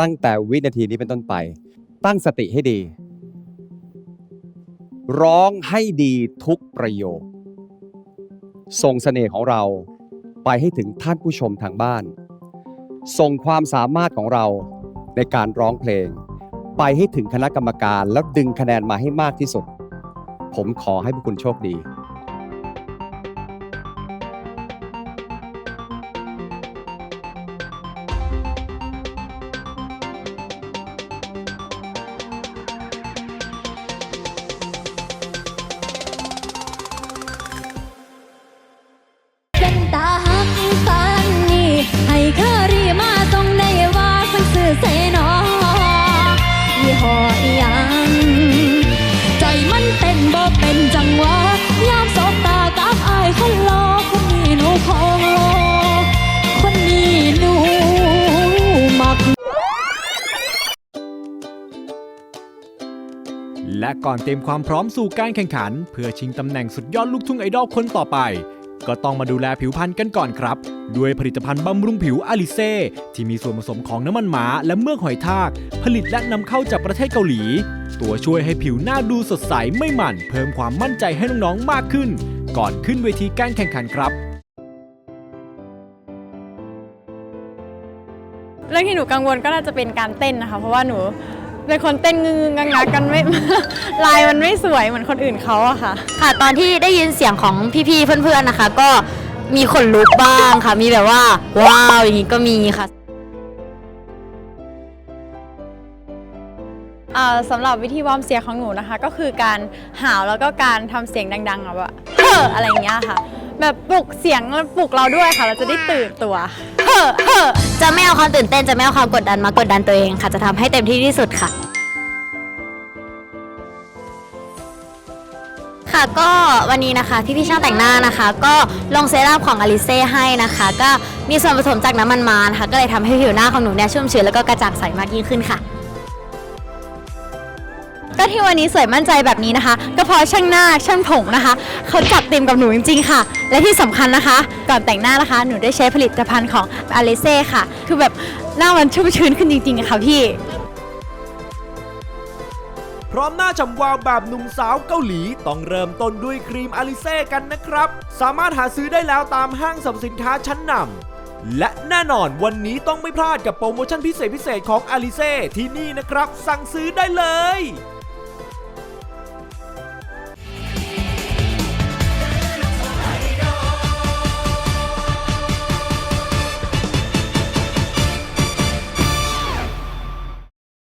ตั้งแต่วินาทีนี้เป็นต้นไป ตั้งสติให้ดี ร้องให้ดีทุกประโยค ส่งเสน่ห์ของเราไปให้ถึงท่านผู้ชมทางบ้าน ส่งความสามารถของเราในการร้องเพลง ไปให้ถึงคณะกรรมการแล้วดึงคะแนนมาให้มากที่สุด ผมขอให้พวกคุณโชคดี และก่อนเตรียมความพร้อมสู่การแข่งขัน เพื่อชิงตำแหน่งสุดยอดลูกทุ่งไอดอลคนต่อไป ก็ต้องมาดูแลผิวพรรณกันก่อนครับ ด้วยผลิตภัณฑ์บำรุงผิวอาลิเซ่ที่มีส่วนผสมของน้ำมันหมาและเมือกหอยทาก ผลิตและนำเข้าจากประเทศเกาหลี ตัวช่วยให้ผิวหน้าดูสดใสไม่หมัน เพิ่มความมั่นใจให้น้องๆมากขึ้น ก่อนขึ้นเวทีการแข่งขันครับเรื่องที่หนูกังวลก็น่าจะเป็นการเต้นนะคะ เพราะว่าหนู เป็นคนเต้นงึงๆงักกันไม่ ลายมันไม่สวยเหมือนคนอื่นเขาอะค่ะ ค่ะ ตอนที่ได้ยินเสียงของพี่ๆเพื่อนๆนะคะ ก็มีขนลุกบ้างค่ะ มีแบบว่าว้าวอย่างนี้ก็มีค่ะอ่าสำหรับวิธีวอร์มเสียงของหนูนะคะ ก็คือการหาวแล้วก็การทำเสียงดังๆแบบเฮ้ออะไรอย่างเงี้ยค่ะ แบบปลุกเสียงปลุกเราด้วยค่ะ เราจะได้ตื่นตัว เฮ้อเฮ้อจะไม่เอาความตื่นเต้นจะไม่เอาความกดดันมากดดันตัวเองค่ะ จะทำให้เต็มที่ที่สุดค่ะ ค่ะก็วันนี้นะคะพี่พี่ๆช่างแต่งหน้านะคะ ก็ลงเซรั่มของอลิเซ่ให้นะคะ ก็มีส่วนผสมจากน้ำมันมานะคะก็เลยทำให้ผิวหน้าของหนูเนี่ยชุ่มชื้นแล้วก็กระจ่างใสมากยิ่งขึ้นค่ะ ก็ที่วันนี้สวยมั่นใจแบบนี้นะคะ ก็เพราะช่างหน้าช่างผมนะคะเขาจัดเต็มกับหนูจริงๆค่ะ และที่สำคัญนะคะ ก่อนแต่งหน้านะคะ หนูได้ใช้ผลิตภัณฑ์ของอาเลเซ่ค่ะ คือแบบหน้ามันชุ่มชื้นขึ้นจริงๆค่ะพี่ พร้อมหน้าฉ่ำวาวแบบหนุ่มสาวเกาหลี ต้องเริ่มต้นด้วยครีมอลิเซ่กันนะครับ สามารถหาซื้อได้แล้วตามห้างสรรพสินค้าชั้นนำและแน่นอนวันนี้ต้องไม่พลาดกับโปรโมชั่นพิเศษพิเศษของอลิเซ่ที่นี่นะครับ สั่งซื้อได้เลย